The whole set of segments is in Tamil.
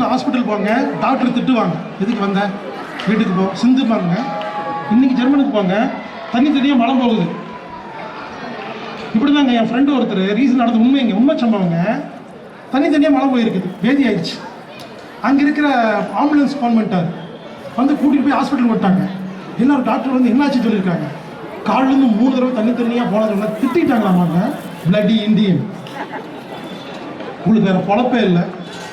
பிரச்சனை ஹாஸ்பிட்டல் போங்க டாக்டர் திட்டுவாங்க. எதுக்கு வந்த? வீட்டுக்கு போ. சிந்து பாருங்க. இன்னைக்கு ஜெர்மனுக்கு போங்க. தண்ணி தனியாக மழை போகுது. இப்படி தாங்க என் ஃப்ரெண்டு ஒருத்தர் ரீசன் நடந்த உண்மைங்க உண்மை சம்பவங்க தண்ணி தனியாக மழை போயிருக்குது. வேதி ஆயிடுச்சு. அங்கே இருக்கிற ஆம்புலன்ஸ் ஃபோன் பண்ணிட்டார். வந்து கூட்டிகிட்டு போய் ஹாஸ்பிட்டல் விட்டாங்க. எல்லாரும் டாக்டர் வந்து என்னாச்சு சொல்லியிருக்காங்க? காலிலேருந்து மூணு தடவை தண்ணி தண்ணியாக போனதுனால திட்டாங்களாமாங்க பிளடி இந்தியன் உங்களுக்கு வேறு பொழப்பே இல்லை.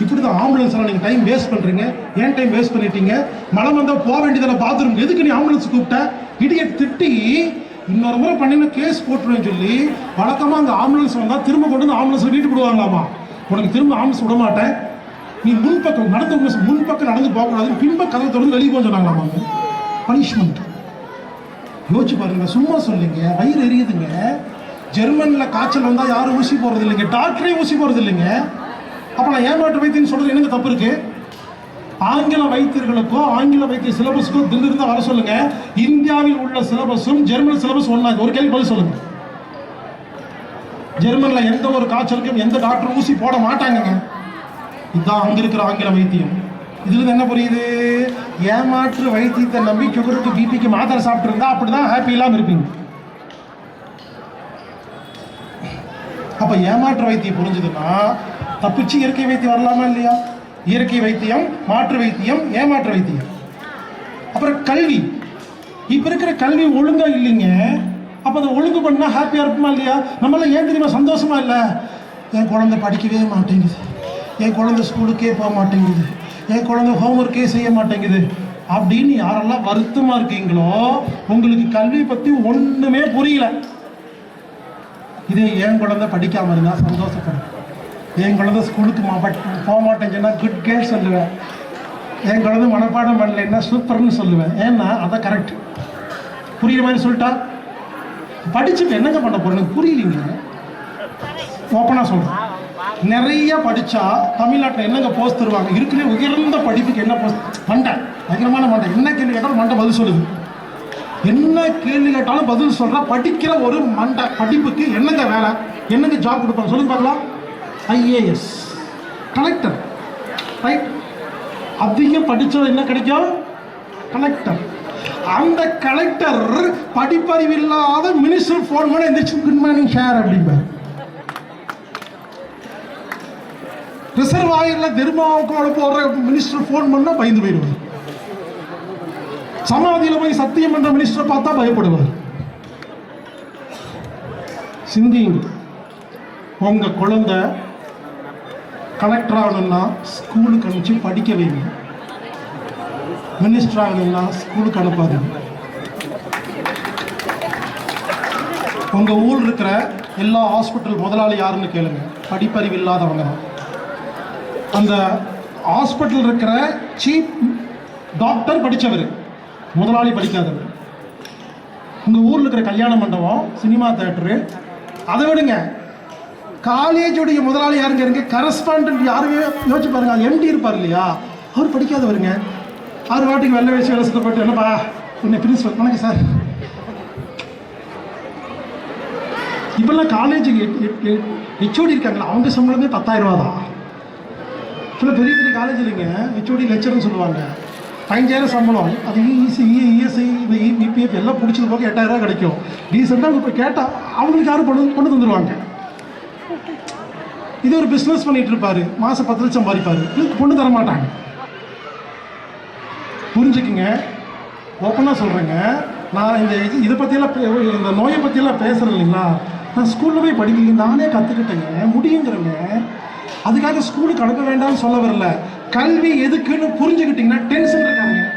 இப்படி தான் ஆம்புலன்ஸ்லாம் நீங்கள் டைம் வேஸ்ட் பண்ணுறீங்க ஏன் டைம் வேஸ்ட் பண்ணிட்டீங்க? மழை வந்தால் போக வேண்டியதில் பாத்ரூம் எதுக்கு நீ ஆம்புலன்ஸ் கூப்பிட்ட? இடியை திட்டி இன்னொரு முறை பண்ணினா கேஸ் போட்டுருவேன்னு சொல்லி வழக்கமாக அந்த ஆம்புலன்ஸ் வந்தால் திரும்ப கொண்டு வந்து ஆம்புலன்ஸ் வீட்டு விடுவாங்களாமா? உனக்கு திரும்ப ஆம்புலன்ஸ் விட மாட்டேன். நீ முன்பக்கம் நடந்த முன்பக்கம் நடந்து போகக்கூடாது பின்ப கதவை தொடர்ந்து வெளியே போக சொன்னாங்களாமா? பனிஷ்மெண்ட் யோசிச்சு பாருங்க சும்மா சொல்லுங்க. வயிறு எரியுதுங்க. ஜெர்மனில் காய்ச்சல் வந்தால் யாரும் ஊசி போகிறது இல்லைங்க டாக்டரே ஊசி போகிறது இல்லைங்க அப்போ நான் ஏமாற்று வைத்தியன்னு சொல்கிறது எனக்கு தப்பு இருக்கு? ஆங்கில வைத்தியர்களுக்கோ ஆங்கில வைத்திய சிலபஸுக்கோ தில்லு வர சொல்லுங்க. இந்தியாவில் உள்ள சிலபஸும் ஜெர்மன் சிலபஸ் ஒன்றா ஒரு கேள்வி பதில் சொல்லுங்க. ஜெர்மன்ல எந்த ஒரு காய்ச்சலுக்கும் எந்த டாக்டர் ஊசி போட மாட்டாங்கங்க. இதுதான் அங்க இருக்கிற ஆங்கில வைத்தியம். இதுல இருந்து என்ன புரியுது? ஏமாற்று வைத்தியத்தை நம்பி சுகருக்கு பிபிக்கு மாத்திரை சாப்பிட்டு இருந்தா அப்படிதான் ஹாப்பி இல்லாம இருப்பீங்க. அப்ப ஏமாற்று வைத்தியம் புரிஞ்சுதுன்னா தப்பிச்சு இயற்கை வைத்தியம் வரலாமா இல்லையா? இயற்கை வைத்தியம் மாற்று வைத்தியம் ஏமாற்று வைத்தியம். அப்புறம் கல்வி. இப்ப இருக்கிற கல்வி ஒழுங்கா இல்லைங்க. அப்ப அதை ஒழுங்கு பண்ணா ஹாப்பியா இருக்குமா இல்லையா? நம்மளாம் ஏன் தெரியுமா? சந்தோஷமா இல்லை. என் குழந்தை படிக்கவே மாட்டேங்குது. என் குழந்தை ஸ்கூலுக்கே போக மாட்டேங்குது. என் குழந்தை ஹோம்ஒர்க்கே செய்ய மாட்டேங்குது. அப்படின்னு யாரெல்லாம் வருத்தமா இருக்கீங்களோ உங்களுக்கு கல்வி பத்தி ஒண்ணுமே புரியல. இதே என் குழந்தை படிக்காம இருந்தா சந்தோஷப்படும் என் குழந்தை ஸ்கூலுக்கு பட்- போக மாட்டேன்னு சொன்னால் குட் கேர் சொல்லுவேன். என் குழந்தை மனப்பாடம் பண்ணலைன்னா சூப்பர்னு சொல்லுவேன். ஏன்னா அதான் கரெக்ட் புரியுற மாதிரி சொல்லிட்டா? படிச்சுட்டு என்னங்க பண்ண போறேன் புரியலீங்க. ஓப்பனாக சொல்கிறேன் நிறைய படித்தா தமிழ்நாட்டில் என்னங்க போஸ்ட் தருவாங்க? இருக்கிற உயர்ந்த படிப்புக்கு என்ன போஸ்ட் மண்டை. பயங்கரமான மண்டை. என்ன கேள்வி கேட்டாலும் மண்டை பதில் சொல்லுது. என்ன கேள்வி கேட்டாலும் பதில் சொல்கிறா படிக்கிற ஒரு மண்டை. படிப்புக்கு என்னங்க வேலை? என்னங்க ஜாப் கொடுப்பாங்க? சொல்லுங்க பார்க்கலாம். ஐஏஎஸ் கலெக்டர் ரைட் அதிகம் படித்தது என்ன கிடைக்கும்? கலெக்டர் அந்த கலெக்டர் படிப்பறிவு இல்லாத மினிஸ்டர் ஃபோன் பண்ண எந்திரிச்சு குட் மார்னிங் ஷேர் அப்படிம்பார். ரிசர்வாயர்ல தெர்மாவுக்கோட போடுற மினிஸ்டர் ஃபோன் பண்ணால் பயந்து போயிடுவார். சமாதியில் போய் சத்தியம் பண்ணுற மினிஸ்டர் பார்த்தா பயப்படுவார். சிந்திங்க உங்கள் குழந்தை கலெக்டர் ஆகணும்னா ஸ்கூலுக்கு அனுப்பிச்சு படிக்க வைங்க. மினிஸ்டர் ஆகணும்னா ஸ்கூலுக்கு அனுப்பாதீங்க. உங்கள் ஊர் இருக்கிற எல்லா ஹாஸ்பிட்டல் முதலாளி யாருன்னு கேளுங்க. படிப்பறிவு இல்லாதவங்க தான். அந்த ஹாஸ்பிட்டல் இருக்கிற சீப் டாக்டர் படித்தவர் முதலாளி படிக்காதவர். உங்கள் ஊரில் இருக்கிற கல்யாண மண்டபம் சினிமா தேட்டரு அதை விடுங்க. காலேஜுடைய முதலாளி யாருங்க? இருங்க கரஸ்பாண்டன்ட் யாருமே யோசிச்சு பாருங்க. அது எம்டி இருப்பார் இல்லையா? அவர் படிக்காதவருங்க. அவர் வாட்டிக்கு வெள்ளை வயசு வேலை போட்டு என்னப்பா? உன்னை பிரின்சிபல் வணக்கம் சார். இப்பெல்லாம் காலேஜ் ஹெச்ஓடி இருக்காங்களா? அவங்க சம்பளமே பத்தாயிரம் ரூபா தான். சில பெரிய பெரிய காலேஜ் இல்லைங்க. ஹெச்ஓடி லெக்சர்னு சொல்லுவாங்க. பதினஞ்சாயிரம் சம்பளம். அது இசி இஎஸ்ஐ e, இந்த இபிஎஃப் எல்லாம் பிடிச்சது போக எட்டாயிரம் ரூபா கிடைக்கும். டீசெண்டாக இப்போ கேட்டால் அவங்களுக்கு யாரும் கொண்டு கொண்டு தந்துடுவாங்க இது ஒரு பிஸ்னஸ் பண்ணிட்டு இருப்பாரு மாதம் பத்து லட்சம் சம்பாதிப்பாரு. இதுக்கு பொண்ணு தர மாட்டாங்க புரிஞ்சுக்குங்க ஓப்பனாக சொல்கிறேங்க நான் இந்த இது- இதை பற்றியெல்லாம் பே- இந்த நோயை பற்றியெல்லாம் பேசுகிறேன் இல்லைங்களா? நான் ஸ்கூலில் போய் படிக்கலைங்க. நானே கற்றுக்கிட்டேங்க முடியுங்கிறேங்க. அதுக்காக ஸ்கூலுக்கு அனுப்ப வேண்டாம்னு சொல்ல வரல. கல்வி எதுக்குன்னு புரிஞ்சுக்கிட்டீங்கன்னா டென்ஷன் இருக்காங்க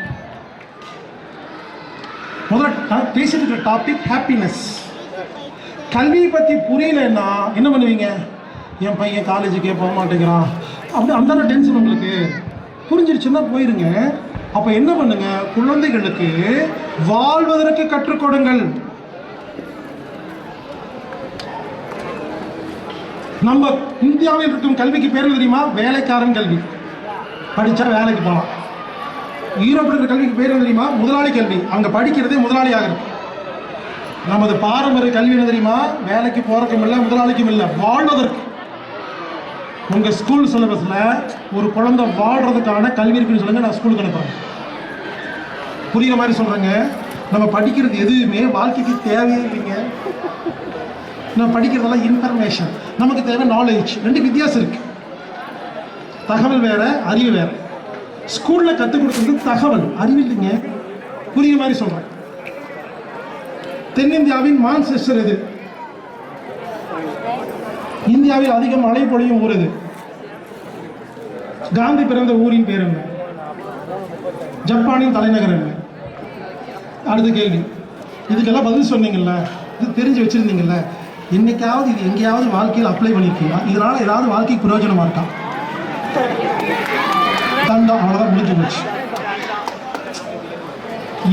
முதல்ல பேசிட்டு இருக்கிற டாபிக் ஹாப்பினஸ் கல்வியை பற்றி புரியலன்னா என்ன பண்ணுவீங்க? என் பையன் காலேஜுக்கே போக மாட்டேங்கிறான். அப்படி அந்த டென்ஷன் உங்களுக்கு. புரிஞ்சிருச்சுன்னா போயிருங்க. அப்போ என்ன பண்ணுங்க? குழந்தைகளுக்கு வாழ்வதற்கு கற்றுக் கொடுங்கள். நம்ம இந்தியாவில் இருக்கும் கல்விக்கு பேர் தெரியுமா? வேலைக்காரன் கல்வி. படித்தா வேலைக்கு போகலாம் ஈரோப்பில் இருக்கிற கல்விக்கு பேர் தெரியுமா? முதலாளி கல்வி. அங்கே படிக்கிறதே முதலாளி ஆகிறது நமது பாரம்பரிய கல்வி என்ன தெரியுமா? வேலைக்கு போறதுக்கும் இல்லை முதலாளிக்கும் இல்லை வாழ்வதற்கு. உங்கள் ஸ்கூல் சிலபஸில் ஒரு குழந்தை வாழ்கிறதுக்கான கல்வி இருக்குன்னு சொல்லுங்க நான் ஸ்கூலுக்கு அனுப்புகிறேன் புரியுற மாதிரி சொல்கிறேங்க நம்ம படிக்கிறது எதுவுமே வாழ்க்கைக்கு தேவையே இல்லைங்க. நம்ம படிக்கிறதெல்லாம் இன்ஃபர்மேஷன் நமக்கு தேவை நாலேஜ் ரெண்டு வித்தியாசம் இருக்கு. தகவல் வேற அறிவு வேற. ஸ்கூலில் கற்றுக் கொடுக்கறது தகவல் அறிவு இல்லைங்க. புரியுற மாதிரி சொல்கிறேன் தென்னிந்தியாவின் மான்செஸ்டர் எது? இந்தியாவில் அதிகம் மழை பொழியும் ஊர் இது காந்தி பிறந்த ஊரின் பேர் என்ன? ஜப்பானின் தலைநகர் என்ன? அடுத்த கேள்வி. இதுக்கெல்லாம் பதில் சொன்னீங்கல்ல? இது தெரிஞ்சு வச்சுருந்தீங்கல்ல? என்னைக்காவது இது எங்கேயாவது வாழ்க்கையில் அப்ளை பண்ணியிருக்கீங்களா இதனால ஏதாவது வாழ்க்கைக்கு பிரயோஜனமா இருக்கா? தண்டம் அவ்வளோதான் முடிஞ்சு போச்சு.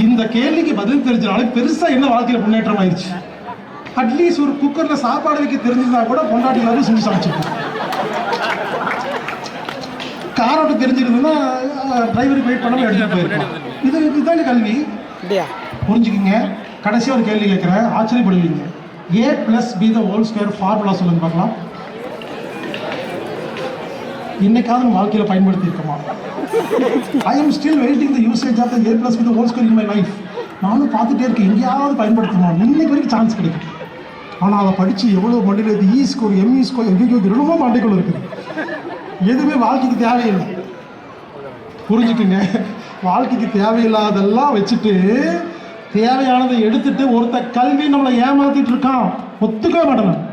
இந்த கேள்விக்கு பதில் தெரிஞ்சனால பெருசா என்ன வாழ்க்கையில் முன்னேற்றம் ஆயிடுச்சு அட்லீஸ்ட் ஒரு குக்கர்ல சாப்பாடு வைக்க தெரிஞ்சிருந்தா கூட பொண்டாட்டி எல்லாரும் செஞ்சு சமைச்சிருக்கோம் காரோட்ட தெரிஞ்சிருந்ததுன்னா டிரைவருக்கு வெயிட் பண்ணாம எடுத்துட்டு போயிருக்கோம் இது இதுதாங்க கல்வி? புரிஞ்சுக்கிங்க. கடைசியா ஒரு கேள்வி கேட்குறேன். ஆச்சரியப்படுவீங்க. A plus B the whole square formula சொல்லுங்க பார்க்கலாம். என்னைக்காவது நம்ம வாழ்க்கையில் பயன்படுத்தி இருக்கோமா? I am still waiting the usage of the A plus B the whole square in my life நானும் பார்த்துட்டே இருக்கேன். எங்கேயாவது பயன்படுத்தணும்? இன்னைக்கு வரைக்கும் சான்ஸ் கிடைக்கும் ஆனால் அதை படித்து எவ்வளோ மண்டியில் இது இ e ஸ்கோர் எம்இ ஸ்கோர் எங்கேயோ ரொம்ப மண்டிக்குள்ள இருக்குது. எதுவுமே வாழ்க்கைக்கு தேவையில்லை. புரிஞ்சுக்குங்க. வாழ்க்கைக்கு தேவையில்லாதெல்லாம் வச்சுட்டு தேவையானதை எடுத்துட்டு ஒருத்த கல்வி நம்மளை ஏமாத்திட்டு இருக்கான். ஒத்துக்க மாட்டேன்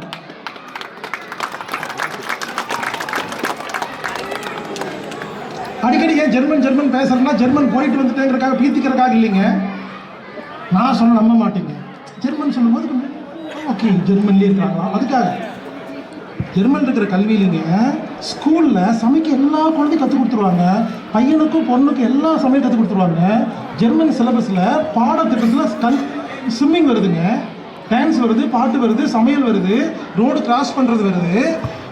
அடிக்கடி ஏன் ஜெர்மன் ஜெர்மன் பேசுறேன்னா ஜெர்மன் போயிட்டு வந்துட்டேங்கிறக்காக பீத்திக்கிறக்காக இல்லைங்க. நான் சொன்ன நம்ப மாட்டேங்க. ஜெர்மன் சொல்லும்போது ஓகே ஜெர்மன்லேயே இருக்காங்களா? அதுக்காக. ஜெர்மன் இருக்கிற கல்வியிலுங்க ஸ்கூலில் சமைக்க எல்லா குழந்தையும் கற்றுக் கொடுத்துருவாங்க. பையனுக்கும் பொண்ணுக்கும் எல்லா சமையல் கற்றுக் கொடுத்துருவாங்க. ஜெர்மன் சிலபஸில் பாடத்திட்டத்தில் கல் ஸ்விம்மிங் வருதுங்க. டான்ஸ் வருது பாட்டு வருது சமையல் வருது ரோடு கிராஸ் பண்ணுறது வருது.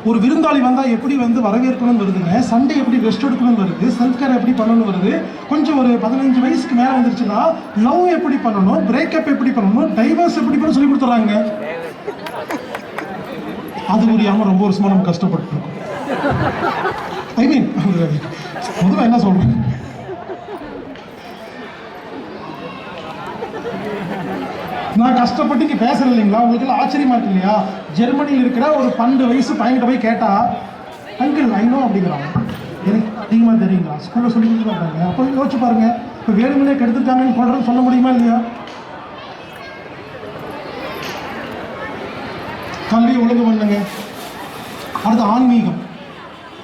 ஒரு விருந்தாளி வந்தால் எப்படி வந்து வரவேற்கணும்னு வருதுங்க? சண்டே எப்படி ரெஸ்ட் எடுக்கணும்னு வருது? செல்ஃப் கேர் எப்படி பண்ணணும்னு வருது? கொஞ்சம் ஒரு பதினஞ்சு வயசுக்கு மேலே வந்துருச்சுன்னா லவ் எப்படி பண்ணணும்? பிரேக்கப் எப்படி பண்ணணும்? டைவர்ஸ் எப்படி பண்ண சொல்லி கொடுத்துட்றாங்க. அது முடியாமல் ரொம்ப வருஷமாக நம்ம கஷ்டப்பட்டு இருக்கோம். ஐ மீன் முதல்ல என்ன சொல்கிறேன் நான் கஷ்டப்பட்டு இங்கே பேசுறேன் இல்லைங்களா? உங்களுக்கு எல்லாம் ஆச்சரியமா இருக்கு இல்லையா? ஜெர்மனியில் இருக்கிற ஒரு பன்னெண்டு வயசு பையன்கிட்ட போய் கேட்டா அங்கிள் ஐநோ அப்படிங்கிறாங்க. எனக்கு அதிகமாக தெரியுங்களா? ஸ்கூலில் சொல்லி கொடுத்துருக்காங்க அப்போ யோசிச்சு பாருங்க. இப்போ வேணுமனே கெடுத்துட்டாங்கன்னு சொல்றது சொல்ல முடியுமா இல்லையா? கல்வி ஒழுங்கு பண்ணுங்க. அடுத்து ஆன்மீகம்.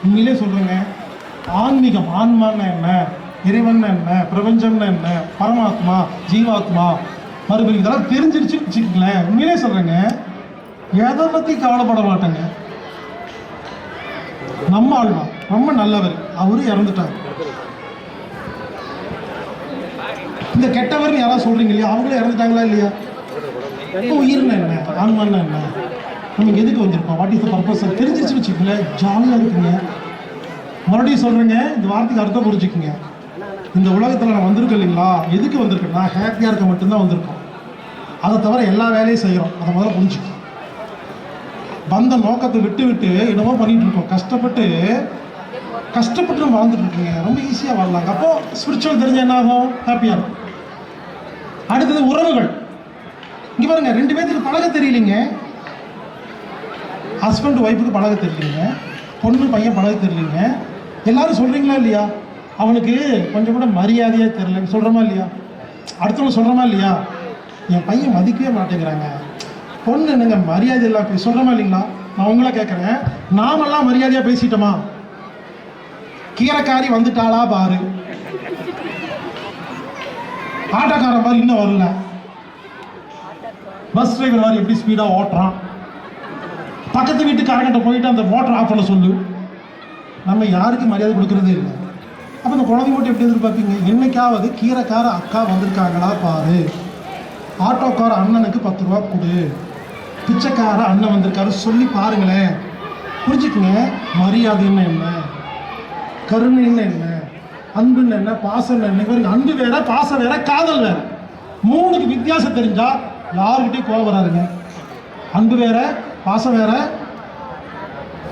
உண்மையிலே சொல்கிறேங்க ஆன்மீகம் ஆன்மான்னா என்ன? இறைவன் என்ன? பிரபஞ்சம்னா என்ன? பரமாத்மா ஜீவாத்மா மறுபடியும் இதெல்லாம் தெரிஞ்சிருச்சுன்னு வச்சுக்கங்களேன். உண்மையிலே சொல்கிறேங்க எதை பற்றி கவலைப்பட மாட்டேங்க. நம்ம ஆழ்வா ரொம்ப நல்லவர். அவரு இறந்துட்டார். இந்த கெட்டவர்னு யாராவது சொல்றீங்க இல்லையா? அவங்களும் இறந்துட்டாங்களா இல்லையா? உயிர்னா என்ன? ஆன்மான்னா என்ன? நம்ம எதுக்கு வந்திருக்கோம்? வாட் இஸ் த பர்பஸ் தெரிஞ்சிருச்சுன்னு வச்சுக்கோங்களேன். ஜாலியாக இருக்குங்க. மறுபடியும் சொல்கிறேங்க இந்த வார்த்தைக்கு அர்த்தம் புரிஞ்சுக்குங்க. இந்த உலகத்தில் நான் வந்திருக்கேன் இல்லைங்களா? எதுக்கு வந்திருக்கேன்? நான் ஹாப்பியாக இருக்க மட்டும்தான் வந்திருக்கோம். அதை தவிர எல்லா வேலையும் செய்கிறோம். அதை முதல்ல புரிஞ்சுக்கணும் வந்த நோக்கத்தை விட்டு விட்டு என்னமோ பண்ணிட்டு இருக்கோம். கஷ்டப்பட்டு கஷ்டப்பட்டு நம்ம வாழ்ந்துட்டு இருக்கீங்க. ரொம்ப ஈஸியாக வாழலாங்க அப்போ ஸ்பிரிச்சுவல் தெரிஞ்ச என்ன ஆகும்? ஹாப்பியாக இருக்கும். அடுத்தது உறவுகள். இங்கே பாருங்க ரெண்டு பேர்த்துக்கு பழக தெரியலைங்க. ஹஸ்பண்ட் ஒய்ஃபுக்கு பழக தெரியலீங்க. பொண்ணு பையன் பழக தெரியலீங்க. எல்லாரும் சொல்கிறீங்களா இல்லையா? அவனுக்கு கொஞ்சம் கூட மரியாதையாக தெரியலன்னு சொல்கிறோமா இல்லையா? அடுத்தவங்க சொல்கிறோமா இல்லையா? என் பையன் மதிக்கவே மாட்டேங்கிறாங்க. பொண்ணு என்னங்க மரியாதை இல்லை போய் சொல்கிறமா இல்லைங்களா? நான் உங்களை கேட்குறேன் நாமெல்லாம் மரியாதையாக பேசிட்டோமா? கீரைக்காரி வந்துட்டாளா பாரு. ஆட்டோக்காரன் பாரு இன்னும் வரல. பஸ் டிரைவர் மாதிரி எப்படி ஸ்பீடாக ஓட்டுறான். பக்கத்து வீட்டுக்காரங்கிட்ட போயிட்டு அந்த மோட்டர் ஆஃப் பண்ண சொல்லு. நம்ம யாருக்கு மரியாதை கொடுக்கறதே இல்லை. அப்போ இந்த குழந்தை மட்டும் எப்படி எதிர்பார்ப்பீங்க? என்னைக்காவது கீரைக்கார அக்கா வந்திருக்காங்களா பாரு. ஆட்டோக்கார அண்ணனுக்கு பத்து ரூபா கொடு. பிச்சைக்கார அண்ணன் வந்திருக்காரு சொல்லி பாருங்களேன். புரிஞ்சுக்குங்க? மரியாதைன்னு என்ன கருணைன்னு என்ன அன்புன்னு என்ன பாசம் என்ன இவருக்கு அன்பு வேற பாசம் வேற காதல் வேற. மூணுக்கு வித்தியாசம் தெரிஞ்சா யாருக்கிட்டையும் கோவம் வராதுங்க. அன்பு வேற பாசம் வேற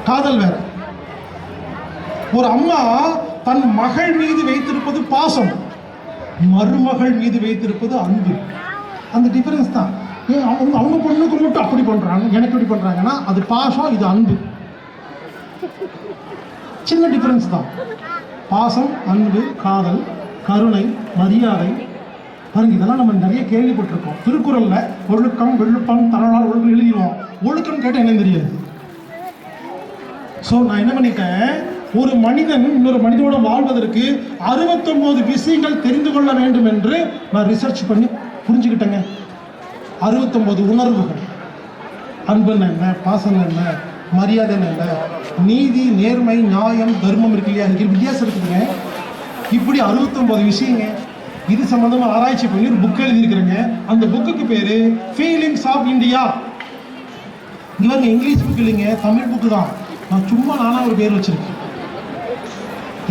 காதல் வேற. ஒரு அம்மா தன் மகள் மீது வைத்திருப்பது பாசம். மருமகள் மீது வைத்திருப்பது அன்பு. அந்த டிஃபரன்ஸ் தான். ஏன் அவங்க அவங்க பொண்ணுக்கு மட்டும் அப்படி பண்ணுறாங்க எனக்கு இப்படி பண்ணுறாங்கன்னா அது பாசம் இது அன்பு. சின்ன டிஃபரன்ஸ் தான். பாசம் அன்பு காதல் கருணை மரியாதை. பாருங்க இதெல்லாம் நம்ம நிறைய கேள்விப்பட்டிருக்கோம். திருக்குறளில் ஒழுக்கம் வெள்ளுப்பம் தரலாறு ஒழுக்கம் எழுதிடுவோம் ஒழுக்கம் கேட்டால் என்ன தெரியாது. ஸோ நான் என்ன பண்ணிட்டேன்? ஒரு மனிதன் இன்னொரு மனிதனோட வாழ்வதற்கு அறுபத்தொன்பது விஷயங்கள் தெரிந்து கொள்ள வேண்டும் என்று நான் ரிசர்ச் பண்ணி புரிஞ்சுக்கிட்டேங்க. அறுபத்தொம்போது உணர்வுகள். அன்புன்னு என்ன பாசம் என்ன மரியாதை என்ன நீதி நேர்மை நியாயம் தர்மம் இருக்கு இல்லையா? இங்கே வித்தியாசம் இருக்குதுங்க. இப்படி அறுபத்தொம்போது விஷயங்க. இது சம்மந்தமாக ஆராய்ச்சி பண்ணி ஒரு புக் எழுதியிருக்கிறேங்க. அந்த புக்குக்கு பேர் ஃபீலிங்ஸ் ஆஃப் இந்தியா இவங்க இங்கிலீஷ் புக் இல்லைங்க தமிழ் புக்கு தான். நான் சும்மா நானாக ஒரு பேர் வச்சுருக்கேன்.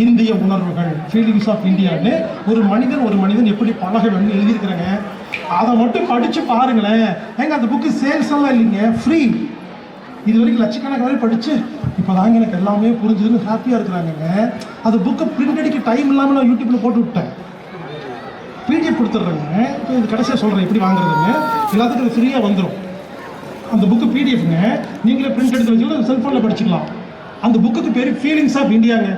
இந்திய உணர்வுகள் ஃபீலிங்ஸ் ஆஃப் இந்தியான்னு ஒரு மனிதன் ஒரு மனிதன் எப்படி பழக வேணும்னு எழுதியிருக்கிறேங்க? அதை மட்டும் படிச்சு பாருங்களேன். ஏங்க அந்த புக்கு சேல்ஸ் எல்லாம் இல்லைங்க. ஃப்ரீ இது வரைக்கும் லட்சக்கணக்கான பேர் படிச்சு இப்போதாங்க எனக்கு எல்லாமே புரிஞ்சுதுன்னு ஹாப்பியாக இருக்கிறாங்கங்க. அந்த புக்கை பிரிண்ட் அடிக்க டைம் இல்லாமல் நான் யூடியூப்ல போட்டு விட்டேன். பிடிஎஃப் கொடுத்துட்றேங்க. இப்போ இது கடைசியாக சொல்கிறேன் எப்படி வாங்குறதுங்க எல்லாத்துக்கும் இது ஃப்ரீயாக வந்துடும் அந்த புக்கு பிடிஎஃப்ங்க நீங்களே பிரிண்ட் எடுத்து வச்சுக்கலாம் செல்ஃபோனில் படிச்சுக்கலாம். அந்த புக்குக்கு பேர் ஃபீலிங்ஸ் ஆஃப் இந்தியாங்க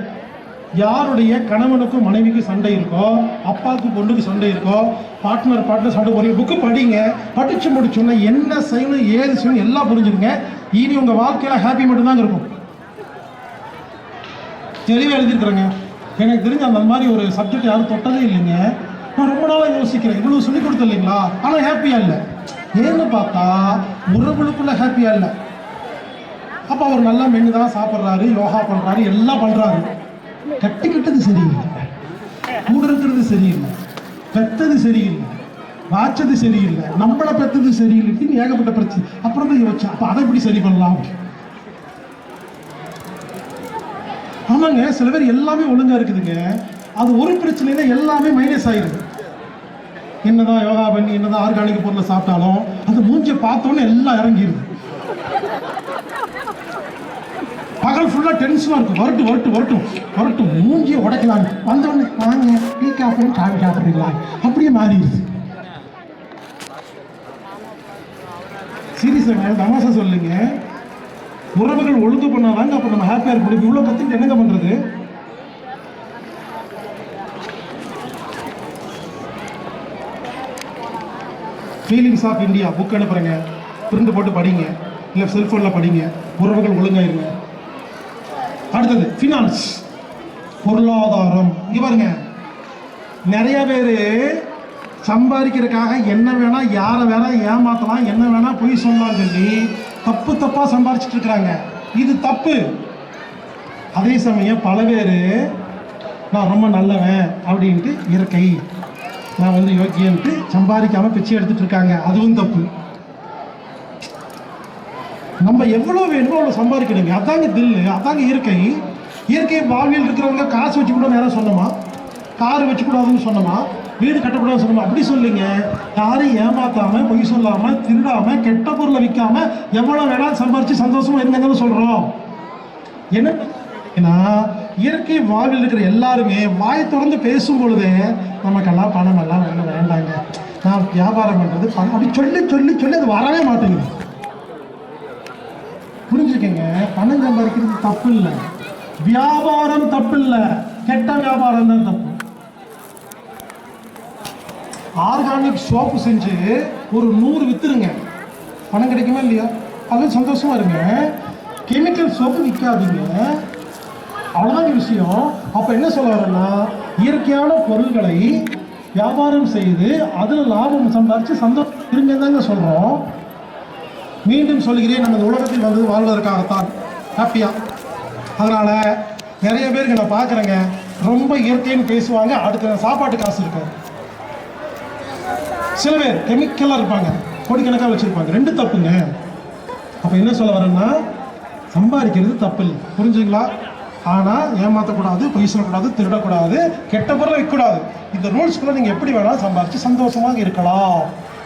யாருடைய கணவனுக்கும் மனைவிக்கும் சண்டை இருக்கோ அப்பாவுக்கு பொண்ணுக்கு சண்டை இருக்கோ பார்ட்னர் பார்ட்னர் சண்டை போறீங்க புக்கு படிங்க படித்து முடிச்சோன்னா என்ன செய்யணும் ஏது செய்யணும் எல்லாம் புரிஞ்சுருங்க இனி உங்கள் வாழ்க்கையில் ஹாப்பி மட்டும்தாங்க இருக்கும். தெளிவாக எழுதியிருக்கிறேங்க. எனக்கு தெரிஞ்ச அந்த மாதிரி ஒரு சப்ஜெக்ட் யாரும் தொட்டதே இல்லைங்க. நான் ரொம்ப நாளாக யோசிக்கிறேன். இவ்வளோ சொல்லிக் கொடுத்த இல்லைங்களா? ஆனால் ஹாப்பியாக இல்லை. ஏன்னு பார்த்தா உறவுகளுக்குள்ள ஹாப்பியாக இல்லை. அப்போ அவர் நல்லா மென்று தான் சாப்பிட்றாரு யோகா பண்ணுறாரு எல்லாம் பண்ணுறாரு கட்டிக்கிட்டது சரியில்லை. கூட இருக்கிறது சரியில்லை. பெத்தது சரியில்லை. வாச்சது சரியில்லை. நம்மளை பெத்தது சரியில்லை. ஏகப்பட்ட பிரச்சனை. அப்புறம் தான் யோசிச்சேன் அப்போ அதை எப்படி சரி பண்ணலாம்? ஆமாங்க சில பேர் எல்லாமே ஒழுங்கா இருக்குதுங்க. அது ஒரு பிரச்சனையில எல்லாமே மைனஸ் ஆயிருது என்னதான் யோகா பண்ணி என்னதான் ஆர்கானிக் பொருளை சாப்பிட்டாலும் அது மூஞ்சை பார்த்தோன்னே எல்லாம் இறங்கிடுது. பகல் ஃபுல்லா டென்ஷனா இருக்கும். வரட்டு வரட்டு வரட்டும். வரட்டும். மூஞ்சியை உடைக்கலாம். வந்தவொடனே வாங்க டீ காஃபி காஃபி சாப்பிட்றீங்களா அப்படியே மாறிடுச்சு. சீரியஸாங்க தமாசா சொல்லுங்க. உறவுகள் ஒழுங்கு பண்ணாதாங்க அப்போ நம்ம ஹாப்பியாக இருக்க முடியும். இவ்வளோ கற்றுக்கிட்டு என்னங்க பண்ணுறது ஃபீலிங்ஸ் ஆஃப் இந்தியா புக் அனுப்புகிறேங்க பிரிண்ட் போட்டு படிங்க. இல்லை செல்ஃபோனில் படிங்க. உறவுகள் ஒழுங்காயிருங்க. அடுத்தது ஃபினான்ஸ் பொருளாதாரம். இங்கே பாருங்க நிறைய பேர் சம்பாதிக்கிறதுக்காக என்ன வேணால் யாரை வேணா ஏமாற்றலாம் என்ன வேணால் பொய் சொல்லலாம் சொல்லி தப்பு தப்பாக சம்பாரிச்சிட்டு இருக்கிறாங்க. இது தப்பு. அதே சமயம் பல பேர் நான் ரொம்ப நல்லவன் அப்படின்ட்டு இயற்கை நான் வந்து யோக்கியன்ட்டு சம்பாதிக்காமல் பிச்சை எடுத்துகிட்டு இருக்காங்க. அதுவும் தப்பு. நம்ம எவ்வளோ வேணுமோ அவ்வளோ சம்பாதிக்கணுங்க. அதாங்க தில்லு அதாங்க இயற்கை. இயற்கை வாழ்வில் இருக்கிறவங்க காசு வச்சு கூட நேரம் சொன்னோமா? கார் வச்சுக்கூடாதுன்னு சொன்னோமா? வீடு கட்டக்கூடாதுன்னு சொன்னோமா? அப்படி சொல்லுங்க. யாரையும் ஏமாத்தாம பொய் சொல்லாம திருடாம கெட்ட பொருளை விற்காம எவ்வளோ வேணாலும் சம்பாரிச்சு சந்தோஷமா இருங்கன்னு சொல்றோம். என்ன? ஏன்னா இயற்கை வாழ்வில் இருக்கிற எல்லாருமே வாய் திறந்து பேசும் பொழுதே நமக்கெல்லாம் பணம் எல்லாம் வேண்டாங்க. நான் வியாபாரம் பண்ணுறது பணம். அப்படி சொல்லி சொல்லி சொல்லி அது வரவே மாட்டேங்குது. பணம் சம்பாதிக்கிறது தப்பு இல்லை வியாபாரம் தப்பு இல்லை கெட்ட வியாபாரம் தான் தப்பு. ஆர்கானிக் சோப்பு செஞ்சு ஒரு நூறு வித்துருங்க. பணம் கிடைக்குமா இல்லையா? அது சந்தோஷமா இருங்க. கெமிக்கல் சோப்பு விற்காதீங்க அவ்வளோதான் விஷயம். அப்போ என்ன சொல்ல வரேன்னா இயற்கையான பொருள்களை வியாபாரம் செய்து அதில் லாபம் சம்பாதிச்சு சந்தோஷம் இருங்க தாங்க சொல்கிறோம் மீண்டும் சொல்கிறேன் நம்ம இந்த உலகத்தில் வந்து வாழ்வதற்காகத்தான். ஹாப்பியா அதனால நிறைய பேருக்கு நான் பார்க்குறேங்க. ரொம்ப இயற்கைன்னு பேசுவாங்க. அடுத்த சாப்பாட்டு காசு இருக்கும் சில பேர் கெமிக்கலாக இருப்பாங்க. கோடிக்கணக்காக வச்சுருப்பாங்க. ரெண்டு தப்புங்க. அப்போ என்ன சொல்ல வரேன்னா சம்பாதிக்கிறது தப்பு இல்லை புரிஞ்சுங்களா? ஆனால் ஏமாற்றக்கூடாது பொய் சொல்லக்கூடாது திருடக்கூடாது கெட்ட பொருளை விற்கக்கூடாது இந்த ரூல்ஸ்குள்ளே நீங்கள் எப்படி வேணாலும் சம்பாதிச்சு சந்தோஷமாக இருக்கலாம்.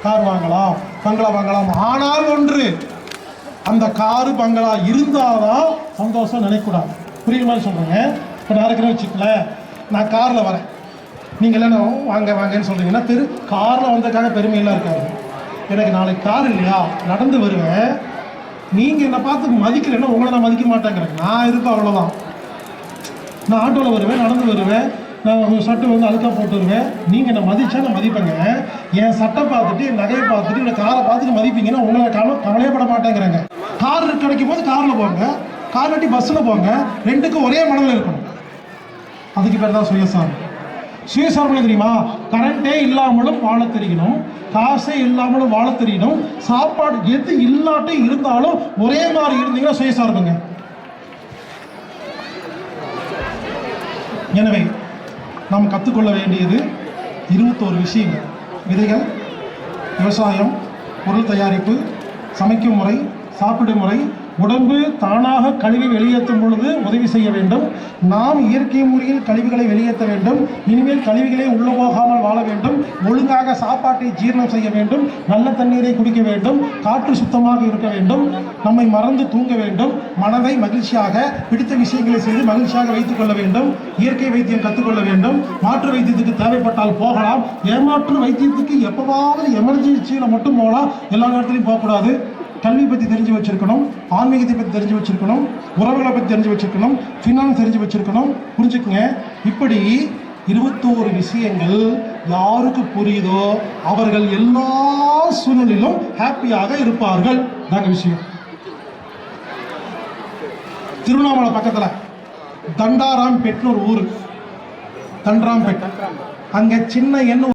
கார் வாங்கலாம் பங்களா வாங்கலாம். ஆனால் ஒன்று அந்த காரு பங்களா இருந்தாதான் சந்தோஷம் நினைக்கக்கூடாது புரியுற மாதிரி சொல்கிறேங்க இப்போ நான் இருக்கிறேன்னு வச்சுக்கலேன் நான் காரில் வரேன். நீங்கள் என்ன வாங்க வாங்கன்னு சொல்கிறீங்கன்னா தெரு காரில் வந்ததுக்காக பெருமையெல்லாம் இருக்காது. எனக்கு நாளைக்கு கார் இல்லையா? நடந்து வருவேன். நீங்கள் என்னை பார்த்து மதிக்கலைன்னா உங்களை நான் மதிக்க மாட்டேங்கிறேன். நான் இருப்பேன் அவ்வளோதான் நான் ஆட்டோவில் வருவேன் நடந்து வருவேன். நான் உங்கள் சட்டை வந்து அழுக்காக போட்டுருவேன் நீங்கள் என்னை மதிச்சா நான் மதிப்பேங்க. என் சட்டை பார்த்துட்டு என் நகையை பார்த்துட்டு என்னை காரை பார்த்துட்டு மதிப்பீங்கன்னா உங்களை கவலை கவலையப்பட மாட்டேங்கிறாங்க. கார் கிடைக்கும் போது காரில் போங்க. கார் கட்டி பஸ்ஸில் போங்க. ரெண்டுக்கும் ஒரே மனதில் இருக்கணும். அதுக்கு பேர் தான் சுயசார்பு. சுயசார்பு தெரியுமா? கரண்டே இல்லாமலும் வாழ தெரியணும். காசே இல்லாமலும் வாழ தெரியணும். சாப்பாடு எது இல்லாட்டும் இருந்தாலும் ஒரே மாதிரி இருந்தீங்கன்னா சுயசார்புங்க. எனவே நாம் கற்றுக்கொள்ள வேண்டியது இருபத்தோரு விஷயங்கள். விதைகள் விவசாயம் பொருள் தயாரிப்பு சமைக்கும் முறை சாப்பிடும் முறை உடம்பு தானாக கழிவை வெளியேற்றும் பொழுது உதவி செய்ய வேண்டும். நாம் இயற்கை முறையில் கழிவுகளை வெளியேற்ற வேண்டும். இனிமேல் கழிவுகளை உள்ள போகாமல் வாழ வேண்டும். ஒழுங்காக சாப்பாட்டை ஜீரணம் செய்ய வேண்டும். நல்ல தண்ணீரை குடிக்க வேண்டும். காற்று சுத்தமாக இருக்க வேண்டும். நம்மை மறந்து தூங்க வேண்டும். மனதை மகிழ்ச்சியாக பிடித்த விஷயங்களை செய்து மகிழ்ச்சியாக வைத்துக் கொள்ள வேண்டும். இயற்கை வைத்தியம் கற்றுக்கொள்ள வேண்டும். மாற்று வைத்தியத்துக்கு தேவைப்பட்டால் போகலாம். ஏமாற்று வைத்தியத்துக்கு எப்பவாவது எமர்ஜென்சியில் மட்டும் போகலாம். எல்லா நேரத்துலையும் போகக்கூடாது. கல்வி பற்றி தெரிஞ்சு வச்சிருக்கணும் ஆன்மீகத்தை பற்றி தெரிஞ்சு வச்சிருக்கணும் உறவுகளை பற்றி தெரிஞ்சு வச்சிருக்கணும் ஃபினான்ஸ் தெரிஞ்சு வச்சிருக்கணும். புரிஞ்சுக்குங்க? இப்படி இருபத்தோரு விஷயங்கள் யாருக்கு புரியுதோ அவர்கள் எல்லா சூழ்நிலையிலும் ஹாப்பியாக இருப்பார்கள். தாங்க விஷயம். திருவண்ணாமலை பக்கத்துல தண்டாராம்பேட்னு ஒரு ஊர். தண்டராம்பேட் அங்க சின்ன எண்ணு